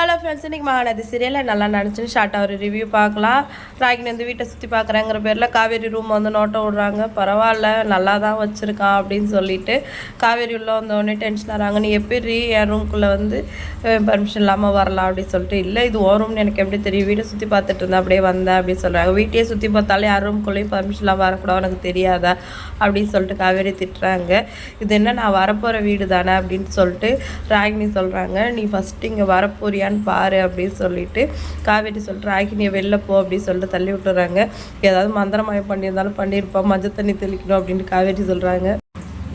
Hello friends இன்றைக்கி மகாநதி சீரியலில் நல்லா நினச்சின்னு ஷார்ட்டாக ஒரு ரிவ்யூ பார்க்கலாம். ராகினி வந்து வீட்டை சுற்றி பார்க்குறேங்கிற பேரில் காவேரி ரூம் வந்து நோட்டை விடுறாங்க. பரவாயில்ல நல்லா தான் வச்சுருக்கான் அப்படின்னு சொல்லிட்டு காவேரி உள்ளே வந்தோடனே டென்ஷன் ஆகிறாங்க நீ எப்படி என் ரூம்குள்ளே வந்து பர்மிஷன் இல்லாமல் வரலாம் அப்படின்னு சொல்லிட்டு இல்லை இது ஓ ரூம்னு எனக்கு எப்படி தெரியும்? வீட்டை சுற்றி பார்த்துட்டு இருந்தேன் அப்படியே வந்தேன் அப்படின்னு சொல்கிறாங்க வீட்டையே சுற்றி பார்த்தாலே யார் ரூம்குள்ளேயும் பர்மிஷன்லாம் வரக்கூடாது எனக்கு தெரியாதா? அப்படின்னு சொல்லிட்டு காவேரி திட்டுறாங்க. இது என்ன நான் வரப்போகிற வீடு தானே? அப்படின்னு சொல்லிட்டு ராகினி சொல்கிறாங்க நீ ஃபஸ்ட்டு இங்கே வரப்போறியா என்னன்னு பாரு அப்படின்னு சொல்லிட்டு காவேரி சொல்லிட்டு ராகினியை வெளில போ அப்படின்னு சொல்லிட்டு தள்ளி விட்டுறாங்க. ஏதாவது மந்திரமாயம் பண்ணியிருந்தாலும் பண்ணியிருப்போம் மஞ்சள் தண்ணி தெளிக்கணும் அப்படின்ட்டு காவேரி சொல்கிறாங்க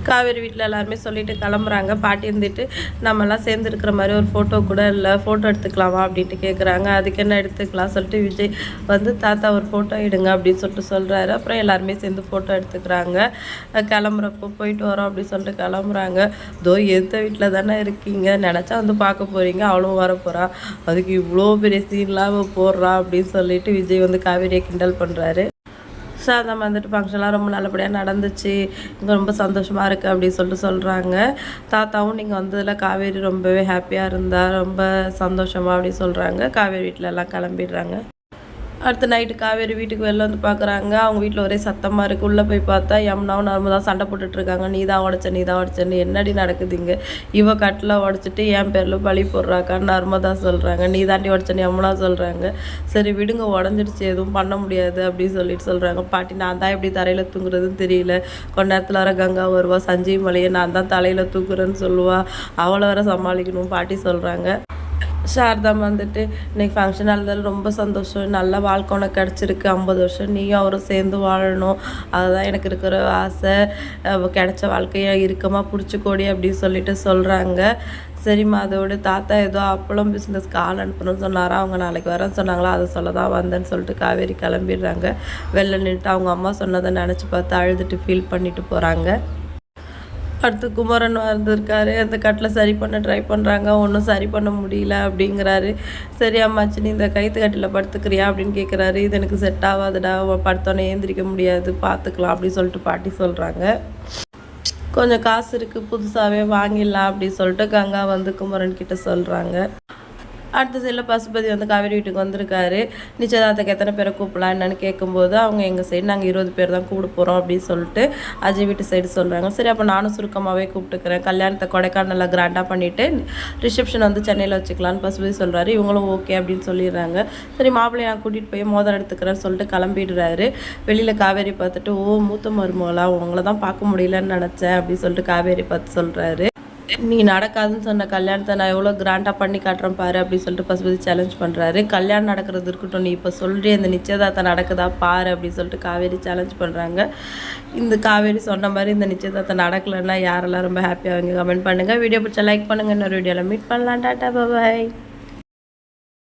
காவேரி வீட்டில் எல்லாருமே சொல்லிட்டு கிளம்புறாங்க. பாட்டி இருந்துட்டு நம்மலாம் சேர்ந்துருக்கிற மாதிரி ஒரு ஃபோட்டோ கூட இல்லை. ஃபோட்டோ எடுத்துக்கலாமா அப்படின்ட்டு கேட்குறாங்க அதுக்கு என்ன எடுத்துக்கலாம் சொல்லிட்டு விஜய் வந்து தாத்தா ஒரு ஃபோட்டோ எடுங்க அப்படின்னு சொல்லிட்டு சொல்கிறாரு அப்புறம் எல்லாருமே சேர்ந்து ஃபோட்டோ எடுத்துக்கிறாங்க. கிளம்புறப்போ போயிட்டு வரோம் அப்படின்னு சொல்லிட்டு கிளம்புறாங்க. தோ எந்த வீட்டில் தானே இருக்கீங்க? நினச்சா வந்து பார்க்க போகிறீங்க அவளும் வரப்போகிறா அதுக்கு இவ்வளோ பெரிய சீன்லாம் போடுறா அப்படின்னு சொல்லிட்டு விஜய் வந்து காவேரியை கிண்டல் பண்ணுறாரு சாதம் வந்துட்டு ஃபங்க்ஷன்லாம் ரொம்ப நல்லபடியாக நடந்துச்சு. இங்கே ரொம்ப சந்தோஷமாக இருக்குது அப்படின்னு சொல்லிட்டு சொல்கிறாங்க தாத்தாவும் நீங்கள் வந்ததில் காவேரி ரொம்பவே ஹாப்பியாக இருந்தால் ரொம்ப சந்தோஷமாக அப்படின்னு சொல்கிறாங்க காவேரி வீட்டில் எல்லாம் கிளம்பிடுறாங்க. அடுத்த நைட்டு காவேரி வீட்டுக்கு வெளில வந்து பார்க்குறாங்க அவங்க வீட்டில் ஒரே சத்தமாக இருக்குது உள்ளே போய் பார்த்தா யமுனாவும் நர்மதா சண்டை போட்டுட்ருக்காங்க நீ தான் உடச்ச நீ தான் உடச்சன்னு என்னடி நடக்குது இங்கே? இவ கட்டில் உடச்சிட்டு என் பேரில் பழி போடுறாக்கான்னு நர்மதா சொல்கிறாங்க நீ தாண்டி உடச்சன்னு யமுனா சொல்கிறாங்க சரி விடுங்க உடஞ்சிடுச்சு எதுவும் பண்ண முடியாது அப்படின்னு சொல்லிட்டு சொல்கிறாங்க பாட்டி நான் தான் எப்படி தரையில் தூங்குறதுன்னு தெரியல. கொஞ்ச நேரத்தில் வர கங்கா வருவா. சஞ்சய் மலையை நான் தான் தலையில் தூக்குறேன்னு சொல்லுவா. அவளை வர சமாளிக்கணும் பாட்டி சொல்கிறாங்க சாரதாம் வந்துட்டு இன்னைக்கு ஃபங்க்ஷன் இருந்தாலும் ரொம்ப சந்தோஷம். நல்ல வாழ்க்கை உனக்கு கிடச்சிருக்கு. ஐம்பது வருஷம் நீயும் அவரும் சேர்ந்து வாழணும். அதுதான் எனக்கு இருக்கிற ஆசை. கிடச்ச கிடைச்ச வாழ்க்கையை இறுக்கமாக பிடிச்சிக்கோடி அப்படின்னு சொல்லிட்டு சொல்கிறாங்க சரிம்மா அதோட தாத்தா ஏதோ அப்பளம் பிஸ்னஸ்க்கு ஆள் அனுப்பணும்னு சொன்னாரா? அவங்க நாளைக்கு வரேன்னு சொன்னாங்களா? அதை சொல்ல தான் வந்தேன்னு சொல்லிட்டு காவேரி கிளம்பிடுறாங்க. வெளில நின்றுட்டு அவங்க அம்மா சொன்னதை நினச்சி பார்த்து அழுதுட்டு ஃபீல் பண்ணிட்டு போகிறாங்க அடுத்து குமரன் வந்திருக்காரு. அந்த கட்டில் சரி பண்ண ட்ரை பண்ணுறாங்க ஒன்றும் சரி பண்ண முடியல அப்படிங்கிறாரு. சரி அம்மாச்சு நீ இந்த கைத்து கட்டில் படுத்துக்கிறியா அப்படின்னு கேட்குறாரு இது எனக்கு செட் ஆகாதுடா. படுத்தோன்னே ஏந்திரிக்க முடியாது. பார்த்துக்கலாம் அப்படின்னு சொல்லிட்டு பாட்டி சொல்கிறாங்க கொஞ்சம் காசு இருக்குது புதுசாகவே வாங்கிடலாம் அப்படின்னு சொல்லிட்டு கங்கா வந்து குமரன் கிட்ட சொல்கிறாங்க அடுத்த சைடில் பசுபதி வந்து காவேரி வீட்டுக்கு வந்திருக்காரு. நிச்சயதார்த்தக்கு எத்தனை பேரை கூப்பிடலாம் என்னன்னு கேட்கும்போது அவங்க எங்கள் சைடு நாங்கள் இருபது பேர் தான் கூப்பிட போகிறோம் அப்படின்னு சொல்லிட்டு அஜய் வீட்டு சைடு சொல்கிறாங்க சரி அப்போ நானும் சுருக்கமாகவே கூப்பிட்டுக்கிறேன். கல்யாணத்தை கொடைக்கானலில் கிராண்டாக பண்ணிவிட்டு ரிசப்ஷன் வந்து சென்னையில் வச்சுக்கலான்னு பசுபதி சொல்கிறாரு இவங்களும் ஓகே அப்படின்னு சொல்லிடுறாங்க. சரி மாப்பிள்ளையை நான் கூட்டிகிட்டு போய் மோதிரம் எடுத்துக்கிறேன்னு சொல்லிட்டு கிளம்பிடுறாரு. வெளியில் காவேரி பார்த்துட்டு ஓ மூத்த மருமகளா உங்களை தான் பார்க்க முடியலன்னு நினச்சேன் அப்படின்னு சொல்லிட்டு காவேரி பார்த்து சொல்கிறாரு நீ நடக்காதுன்னு சொன்ன கல்யாணத்தை நான் எவ்வளோ கிராண்டாக பண்ணி காட்டுறேன் பாரு அப்படின்னு சொல்லிட்டு பசுபதி சேலஞ்ச் பண்ணுறாரு கல்யாணம் நடக்கிறது இருக்கட்டும் நீ இப்போ சொல்கிறே இந்த நிச்சயதார்த்தம் நடக்குதா பாரு அப்படின்னு சொல்லிட்டு காவேரி சேலஞ்ச் பண்ணுறாங்க இந்த காவேரி சொன்ன மாதிரி இந்த நிச்சயதார்த்தம் நடக்கலைன்னா யாரெல்லாம் ரொம்ப ஹாப்பியாக அவங்க கமெண்ட் பண்ணுங்கள் வீடியோ பிடிச்சா லைக் பண்ணுங்கள் இன்னொரு வீடியோவில் மீட் பண்ணலாம். டாட்டா பாய்